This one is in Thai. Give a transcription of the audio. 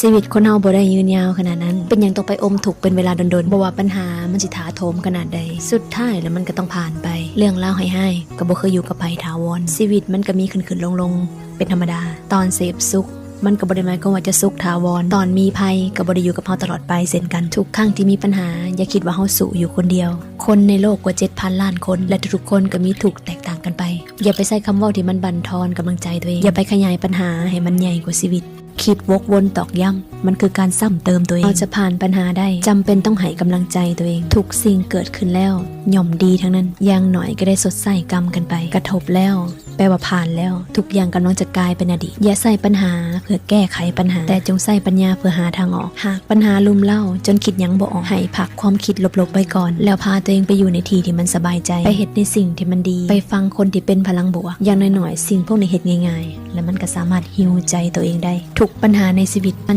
ชีวิตคนเฮาบ่ได้ยืนยาวขนาดนั้น เป็นหยังต้องไปอมทุกข์เป็นเวลาดนๆบ่ว่าปัญหามันสิถาโถมขนาดใด สุดท้ายแล้วมันก็ต้องผ่านไป เรื่องเล่าวให้ก็บ่เคยอยู่กับไผถาวรชีวิตมันก็มีขึ้นๆลงๆ เป็นธรรมดา ตอนเสพสุขมันก็บ่ได้หมายความว่าจะสุขถาวร ตอนมีภัยก็บ่ได้อยู่กับเฮาตลอดไปเช่นกันทุกครั้งที่มีปัญหา อย่าคิดว่าเฮาสุอยู่คนเดียว คนในโลกกว่า 7,000 ล้านคน และทุกคนก็มีทุกแตกต่างกันไป อย่าไปใส่คำเว่าที่มันบั่นทอนกำลังใจตัวเองอย่าไปขยายปัญหาให้มันใหญ่กว่าชีวิต คิดวกวนตอกย้ำ มันคือการซ้ำเติมตัวเองเราจะผ่านปัญหาได้จำเป็นต้องให้กำลังใจตัวเอง ทุกสิ่งเกิดขึ้นแล้วย่อมดีทั้งนั้นอย่างหน่อยก็ได้สดใสกรรมกันไป กระทบแล้ว แปลว่าผ่านแล้ว ทุกอย่างกำลังจะกลายเป็นอดีต อย่าใส่ปัญหาเพื่อแก้ไขปัญหา แต่จงใส่ปัญญาเพื่อหาทางออก หากปัญหาลุมเล่า จนคิดยังบ่ออกให้พักความคิดลบๆไปก่อน แล้วพาตัวเองไปอยู่ในที่ที่มันสบายใจ ไปเฮ็ดในสิ่งที่มันดี ไปฟังคนที่เป็นพลังบวก อย่างน้อยๆสิ่งพวกนี้เฮ็ดง่าย ๆ และมันก็สามารถฮิวใจตัวเองได้ ทุกปัญหาในชีวิตมัน